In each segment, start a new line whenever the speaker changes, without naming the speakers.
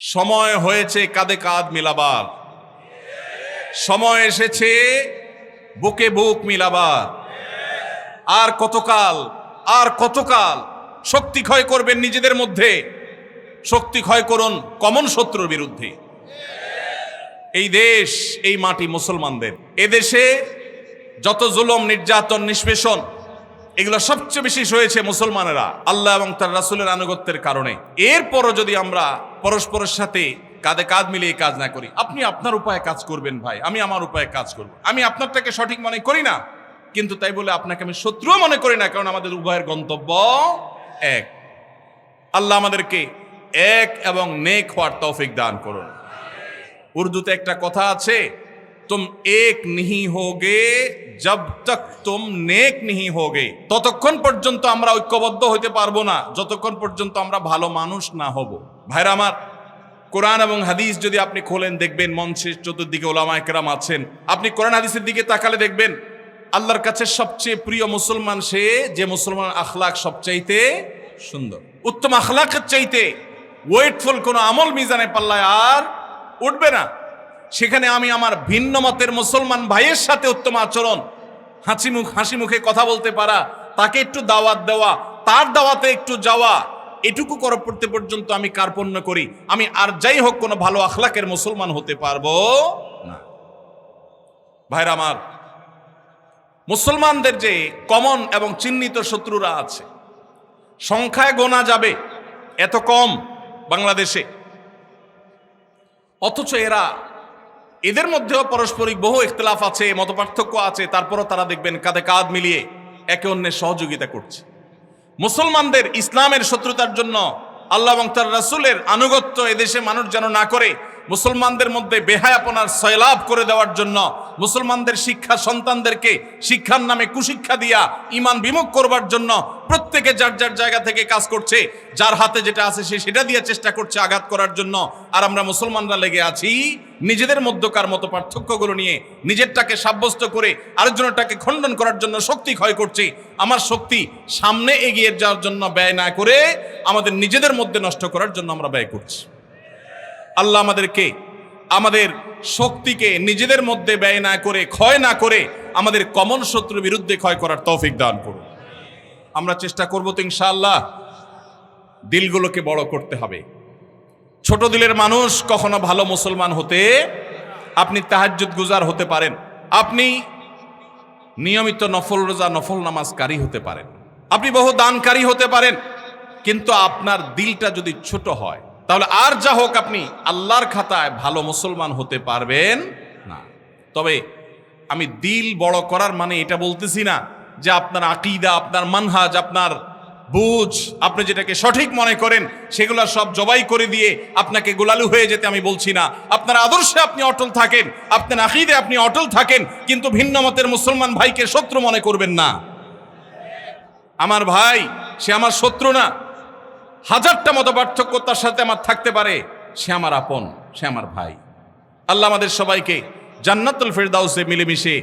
সময় হয়েছে কাঁধে কাঁধ মিলাবার। সময় এসেছে বুকে বুক মিলাবার। আর কতকাল আর কতকাল শক্তি ক্ষয় করবেন নিজেদের মধ্যে। শক্তি ক্ষয় করুন কমন শত্রুর বিরুদ্ধে। এই দেশ, এই মাটি মুসলমানদের। এদেশে যত জুলম, নির্যাতন, নিষ্পেষণ এগুলো সবচেয়ে বেশি হয়েছে মুসলমানেরা, আল্লাহ এবং তার রাসুলের আনুগত্যের কারণে। এরপরও যদি আমরা পরস্পরের সাথে কাঁধে কাঁধ মিলিয়ে কাজ না করি, আপনি আপনার উপায়ে কাজ করবেন ভাই, আমি আমার উপায়ে কাজ করব। আমি আপনারটাকে সঠিক মনে করি না, কিন্তু তাই বলে আপনাকে আমি শত্রুও মনে করি না, কারণ আমাদের উভয়ের গন্তব্য এক। আল্লাহ আমাদেরকে এক এবং নেক হওয়ার তৌফিক দান করুন। উর্দুতে একটা কথা আছে তুম এক নিহি হোগে জব তক তুম নেক নিহি হোগে ততক্ষণ পর্যন্ত আমরা ঐক্যবদ্ধ হইতে পারব না যতক্ষণ পর্যন্ত আমরা ভালো মানুষ না হব ভাইরা আমার কোরআন এবং হাদিস যদি আপনি খোলেন দেখবেন মঞ্চের চতুর্দিকে ওলামা একরাম আছেন। আপনি কোরআন হাদিসের দিকে তাকালে দেখবেন, আল্লাহর কাছে সবচেয়ে প্রিয় মুসলমান সে, যে মুসলমান আখলাক সবচাইতে সুন্দর। উত্তম আখলাকের চাইতে ওয়েটফুল কোনো আমল মিজানে পাল্লায় আর উঠবে না। সেখানে আমি আমার ভিন্ন মতের মুসলমান ভাইয়ের সাথে উত্তম আচরণ, হাসি মুখ হাসি মুখে কথা বলতে পারা, তাকে একটু দাওয়াত দেওয়া, তার দাওয়াতে একটু যাওয়া, এটুকু করা পড়তে পর্যন্ত আমি কার্পণ্য করি। আমি আর যাই হোক কোনো ভালো আখলাকের মুসলমান হতে পারব না। ভাইরা আমার, মুসলমানদের যে কমন এবং চিহ্নিত শত্রুরা আছে, সংখ্যায় গোনা যাবে এত কম বাংলাদেশে। অথচ এরা এদের মধ্যেও পারস্পরিক বহু ইখতলাফ আছে, মতপার্থক্য আছে, তারপরও তারা দেখবেন কাঁধে কাঁধ মিলিয়ে একে অন্যের সহযোগিতা করছে। মুসলমানদের ইসলামের শত্রুতার জন্য আল্লাহ এবং তার রাসুলের আনুগত্য এদেশে মানুষ যেন না করে মুসলমানদের মধ্যে বেহায়াপনার সয়লাভ করে দেওয়ার জন্য মুসলমানদের শিক্ষা সন্তানদেরকে শিক্ষার নামে কুশিক্ষা দিয়া ইমান বিমুখ করবার জন্য প্রত্যেকে যার যার জায়গা থেকে কাজ করছে, যার হাতে যেটা আছে সে সেটা দিয়ে চেষ্টা করছে আঘাত করার জন্য। আর আমরা মুসলমানরা লেগে আছি, নিজেদের মধ্যকার মতো পার্থক্যগুলো নিয়ে নিজেরটাকে সাব্যস্ত করে আরেকজনেরটাকে খণ্ডন করার জন্য শক্তি ক্ষয় করছি। আমার শক্তি সামনে এগিয়ে যাওয়ার জন্য ব্যয় না করে আমাদের নিজেদের মধ্যে নষ্ট করার জন্য আমরা ব্যয় করছি। আল্লাহ আমাদেরকে আমাদের শক্তিকে নিজেদের মধ্যে ব্যয় না করে, ক্ষয় না করে আমাদের কমন শত্রুর বিরুদ্ধে ক্ষয় করার তৌফিক দান করুন। আমরা চেষ্টা করব তো ইনশাআল্লাহ দিলগুলোকে বড় করতে হবে। ছোট দিলের মানুষ কখনো ভালো মুসলমান হতে আপনি তাহাজ্জুদ গুজার হতে পারেন। আপনি নিয়মিত নফল রোজা, নফল নামাজকারী হতে পারেন। আপনি বহু দানকারী হতে পারেন। কিন্তু আপনার দিলটা যদি ছোট হয় তাহলে আর যা হোক আপনি আল্লাহর খাতায় ভালো মুসলমান হতে পারবেন না। তবে আমি দিল বড় করার মানে এটা বলতেছি না যে আপনার আকিদা, আপনার মানহাজ, আপনার বুঝ, আপনি যেটাকে সঠিক মনে করেন, সেগুলো সব জবাই করে দিয়ে আপনাকে গোলালু হয়ে যেতে আমি বলছি না। আপনার আদর্শে আপনি অটল থাকেন, আপনার আকিদে আপনি অটল থাকেন, কিন্তু ভিন্ন মতের মুসলমান ভাইকে শত্রু মনে করবেন না। আমার ভাই, সে আমার শত্রু না। হাজারটা মতো পার্থক্য তার সাথে আমার থাকতে পারে, সে আমার আপন, সে আমার ভাই। আল্লাহ আমাদের সবাইকে জান্নাতুল ফেরদাউসে মিলেমিশে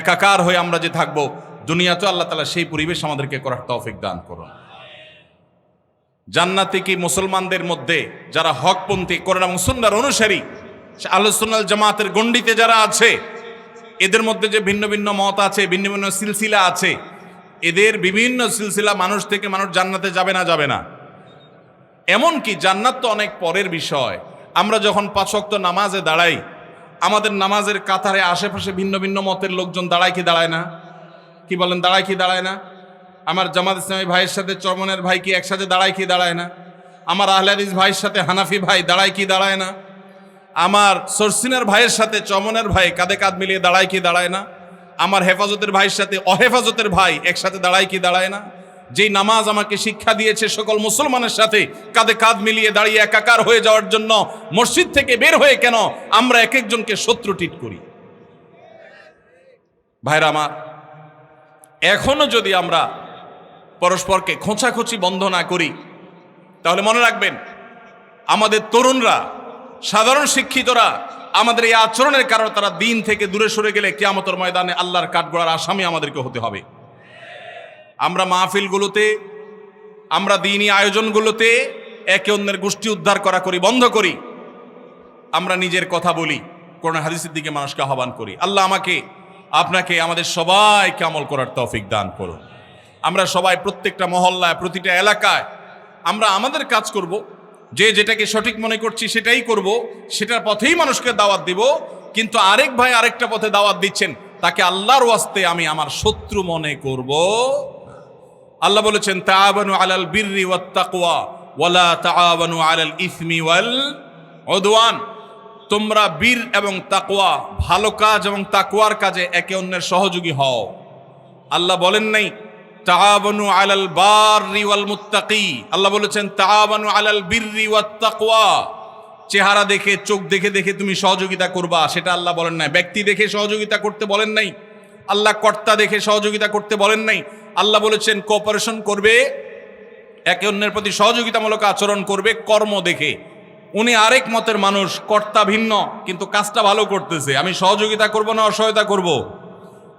একাকার হয়ে আমরা যে থাকব, দুনিয়াতে আল্লাহ তালা সেই পরিবেশ আমাদেরকে করার তৌফিক দান করুন। জান্নাতে কি মুসলমানদের মধ্যে যারা হকপন্থী, কোরআন এবং সুন্নার অনুসারী আলোচনাল জামাতের গণ্ডিতে যারা আছে, এদের মধ্যে যে ভিন্ন ভিন্ন মত আছে, ভিন্ন ভিন্ন সিলসিলা আছে, এদের বিভিন্ন সিলসিলা মানুষ থেকে মানুষ জান্নাতে যাবে না যাবে না। এমনকি জান্নাত তো অনেক পরের বিষয়। আমরা যখন পাঁচক্ত নামাজে দাঁড়াই, আমাদের নামাজের কাতারে আশেপাশে ভিন্ন ভিন্ন মতের লোকজন দাঁড়ায় কি দাঁড়ায় না? কি বলেন, দাঁড়ায় কি দাঁড়ায় না? আমার জামাত ইসলামী ভাইয়ের সাথে চরমনের ভাই কি একসাথে দাঁড়ায় কি দাঁড়ায় না? আমার আহলাদিস ভাইয়ের সাথে হানাফি ভাই দাঁড়ায় কি দাঁড়ায় না? আমার সরসিনের ভাইয়ের সাথে চমনের ভাই কাঁধে কাঁধ মিলিয়ে দাঁড়ায় কি দাঁড়ায় না? আমার হেফাজতের ভাইয়ের সাথে অহেফাজতের ভাই একসাথে দাঁড়ায় কি দাঁড়ায় না? যেই নামাজ আমাকে শিক্ষা দিয়েছে সকল মুসলমানের সাথে, কাঁধে কাঁধ মিলিয়ে দাঁড়িয়ে একাকার হয়ে যাওয়ার জন্য, মসজিদ থেকে বের হয়ে কেন আমরা এক একজনকে শত্রু টিট করি? ভাইরা আমার, এখনও যদি আমরা পরস্পরকে খোঁচাখুচি বন্ধ না করি, তাহলে মনে রাখবেন, আমাদের তরুণরা, সাধারণ শিক্ষিতরা, আমাদের এই আচরণের কারণে তারা দিন থেকে দূরে সরে গেলে কেয়ামতর ময়দানে আল্লাহর কাঠগড়ার আসামি আমাদেরকে হতে হবে। আমরা মাহফিলগুলোতে, আমরা দিনই আয়োজনগুলোতে একে অন্যের গোষ্ঠী উদ্ধার করা করি, বন্ধ করি। আমরা নিজের কথা বলি কোন হাদিসের দিকে মানুষকে আহ্বান করি। আল্লাহ আমাকে, আপনাকে, আমাদের সবাইকে আমল করার তৌফিক দান করুন। আমরা সবাই প্রত্যেকটা মহল্লায়, প্রতিটা এলাকায় আমরা আমাদের কাজ করব, যে যেটাকে সঠিক মনে করছি সেটাই করব, সেটার পথেই মানুষকে দাওয়াত দিব, কিন্তু আরেক ভাই আরেকটা পথে দাওয়াত দিচ্ছেন, তাকে আল্লাহর ওয়াস্তে আমি আমার শত্রু মনে করব। আল্লাহ বলেছেন, তাআবানু আলাল বিররি ওয়াত তাকওয়া ওয়ালা তাআবানু আলাল ইসমি ওয়াল উদওয়ান। তোমরা বীর এবং তাকওয়া, ভালো কাজ এবং তাকওয়ার কাজে একে অন্যের সহযোগী হও। আল্লাহ বলেন নাই, তাআবানু আলাল বাররি ওয়াল মুত্তাকি। আল্লাহ বলেছেন, তাআবানু আলাল বিররি ওয়াত তাকওয়া। চেহারা দেখে, চোখ দেখে দেখে তুমি সহযোগিতা করবা, সেটা আল্লাহ বলেন নাই। ব্যক্তি দেখে সহযোগিতা করতে বলেন নাই, আল্লাহ কর্তা দেখে সহযোগিতা করতে বলেন নাই আল্লাহ বলেছেন কোঅপারেশন করবে, একে অন্যের প্রতি সহযোগিতামূলক আচরণ করবে, কর্ম দেখে। উনি আরেক মতের মানুষ, কর্তা ভিন্ন, কিন্তু কাজটা ভালো করতেছে। আমি সহযোগিতা করব না অসহায়তা করব।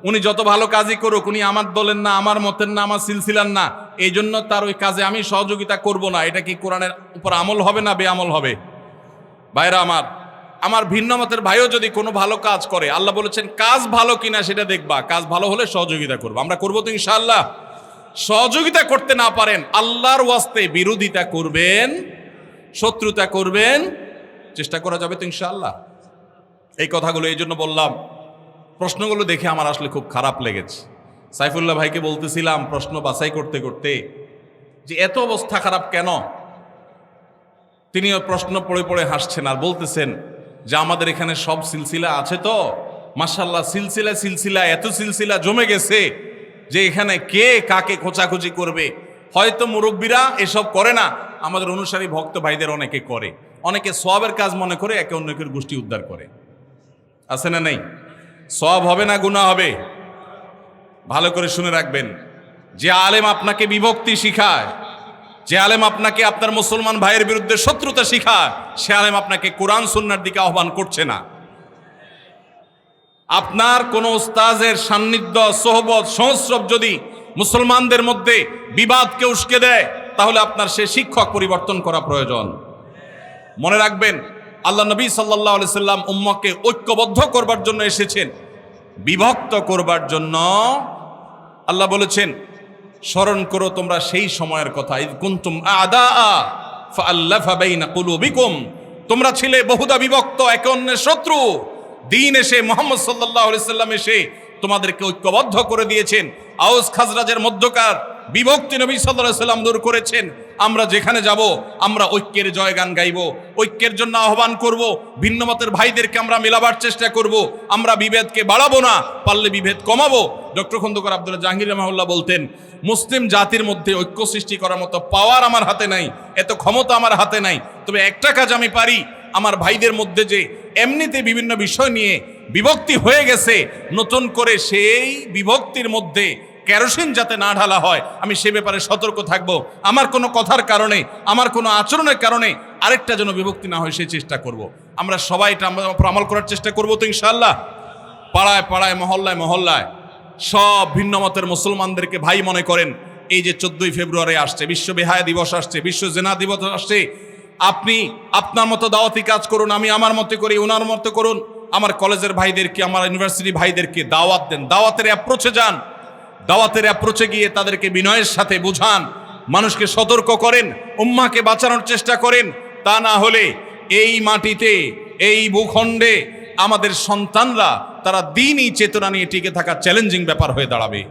উনি যত ভালো কাজই করুক, উনি আমার দলের না, আমার মতের না, আমার সিলসিলার না, এই জন্য তার ওই কাজে আমি সহযোগিতা করব না। এটা কি কোরআনের উপর আমল হবে না বেআমল হবে? ভাইরা আমার আমার ভিন্ন মতের ভাইও যদি কোনো ভালো কাজ করে, আল্লাহ বলেছেন, কাজ ভালো কিনা সেটা দেখবা, কাজ ভালো হলে সহযোগিতা করব। আমরা করব তো ইনশাআল্লাহ। সহযোগিতা করতে না পারেন, আল্লাহর ওয়াস্তে বিরোধিতা করবেন, শত্রুতা করবেন, চেষ্টা করা যাবে তো ইনশাআল্লাহ। এই কথাগুলো এই জন্য বললাম, প্রশ্নগুলো দেখে আমার আসলে খুব খারাপ লেগেছে। সাইফুল্লাহ ভাইকে বলতেছিলাম, প্রশ্ন বাছাই করতে করতে, যে এত অবস্থা খারাপ কেন? তিনিও প্রশ্ন পড়ে পড়ে হাসছেন আর বলতেছেন যে আমাদের এখানে সব সিলসিলা আছে তো? মাসাল্লাহ সিলসিলা সিলসিলা, এত সিলসিলা জমে গেছে যে এখানে কে কাকে খোঁচাখুচি করবে? হয়তো মুরব্বীরা এসব করে না, আমাদের অনুসারী ভক্ত ভাইদের অনেকে করে। অনেকে সবের কাজ মনে করে, একে অন্যকের গোষ্ঠী উদ্ধার করে। আছে না নেই? সব হবে না গুণা হবে? ভালো করে শুনে রাখবেন। যে আলেম আপনাকে বিভক্তি শিখায় যে আলেম আপনাকে আপনার মুসলমান ভাইয়ের বিরুদ্ধে শত্রুতা শিখায়, সে আলেম আপনাকে কোরআন সুন্নার দিকে আহ্বান করছে না। আপনার কোন উস্তাজের সান্নিধ্য, সোহবত সংস্রব যদি মুসলমানদের মধ্যে বিবাদকে উস্কে দেয়, তাহলে আপনার সে শিক্ষক পরিবর্তন করা প্রয়োজন। মনে রাখবেন, আল্লাহ নবী সাল্লাহ সাল্লাম উম্মাকে ঐক্যবদ্ধ করবার জন্য এসেছেন। বিভক্ত করবার জন্য আল্লাহ বলেছেন স্মরণ করো তোমরা সেই সময়ের কথা। ইদ কুন্তুম আদা তোমরা ছিলে বহুদা বিভক্ত, একে অন্যের শত্রু। দিন এসে মোহাম্মদ আলাইহি সাল্লাম এসে তোমাদেরকে ঐক্যবদ্ধ করে দিয়েছেন। আউস খাজরাজের মধ্যকার বিভক্তি নবী সাল্লাহ সাল্লাম দূর করেছেন। আমরা যেখানে যাব, আমরা ঐক্যের জয়গান গাইব। ঐক্যের জন্য আহ্বান করব ভিন্নমতের ভাইদেরকে আমরা মেলাবার চেষ্টা করব। আমরা বিভেদকে বাড়াবো না, পারলে বিভেদ কমাবো। ডক্টর খন্দকার আব্দুল্লাহ জাহাঙ্গীর রহমাউল্লাহ বলতেন, মুসলিম জাতির মধ্যে ঐক্য সৃষ্টি করার মতো পাওয়ার আমার হাতে নাই, এত ক্ষমতা আমার হাতে নাই। তবে একটা কাজ আমি পারি, আমার ভাইদের মধ্যে যে এমনিতে বিভিন্ন বিষয় নিয়ে বিভক্তি হয়ে গেছে, নতুন করে সেই বিভক্তির মধ্যে কেরোসিন যাতে না ঢালা হয়, আমি সে ব্যাপারে সতর্ক থাকব। আমার কোনো কথার কারণে, আমার কোনো আচরণের কারণে আরেকটা যেন বিভক্তি না হয় সেই চেষ্টা করব। আমরা সবাই এটা আমল করার চেষ্টা করব তো ইনশাল্লাহ পাড়ায় পাড়ায়, মহল্লায় মহল্লায় সব ভিন্ন মতের মুসলমানদেরকে ভাই মনে করেন, এই যে চোদ্দই ফেব্রুয়ারি আসছে, বিশ্ব বেহায়া দিবস আসছে, বিশ্ব জেনা দিবস আসছে, আপনি আপনার মতো দাওয়াতি কাজ করুন, আমি আমার মতো করি ওনার মতো করুন, আমার কলেজের ভাইদেরকে, আমার ইউনিভার্সিটি ভাইদেরকে দাওয়াত দেন, দাওয়াতের অ্যাপ্রোচে যান। দাওয়াতের অ্যাপ্রোচে গিয়ে তাদেরকে বিনয়ের সাথে বুঝান, মানুষকে সতর্ক করেন, উম্মাকে বাঁচানোর চেষ্টা করেন, তা না হলে এই মাটিতে, এই ভূখণ্ডে আমাদের সন্তানরা, তারা দিনই চেতনা নিয়ে টিকে থাকা চ্যালেঞ্জিং ব্যাপার হয়ে দাঁড়াবে।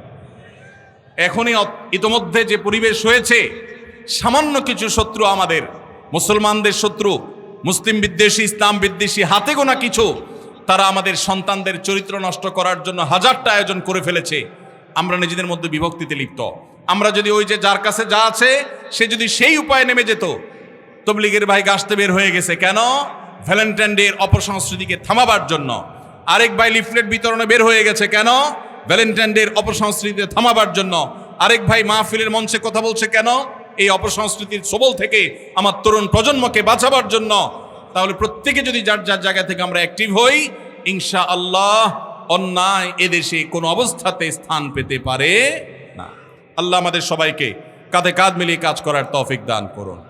এখনই ইতোমধ্যে যে পরিবেশ হয়েছে, সামান্য কিছু শত্রু আমাদের, মুসলমানদের শত্রু, মুসলিম বিদ্বেষী, ইসলাম বিদ্বেষী, হাতে গোনা কিছু, তারা আমাদের সন্তানদের চরিত্র নষ্ট করার জন্য হাজারটা আয়োজন করে ফেলেছে। আমরা নিজেদের মধ্যে বিভক্তিতে লিপ্ত। আমরা যদি ওই যে যার কাছে যা আছে, সে যদি সেই উপায়ে নেমে যেত, তবলিগের ভাই গাছতে বের হয়ে গেছে। কেন? ভ্যালেন্টাইন ডে এর অপসংস্কৃতিকে থামাবার জন্য। আরেক ভাই লিফলেট বিতরণে বের হয়ে গেছে। কেন? ভ্যালেন্টাইন ডে এর অপসংস্কৃতিকে থামাবার জন্য। আরেক ভাই মাহফিলের মঞ্চে কথা বলছে। কেন? এই অপসংস্কৃতির সবল থেকে আমার তরুণ প্রজন্মকে বাঁচাবার জন্য। তাহলে প্রত্যেকে যদি যার যার জায়গা থেকে আমরা অ্যাক্টিভ হই ইনশা আল্লাহ অন্যায় এদেশে কোনো অবস্থাতে স্থান পেতে পারে না। আল্লাহ আমাদের সবাইকে কাঁধে কাঁধ মিলিয়ে কাজ করার তৌফিক দান করুন।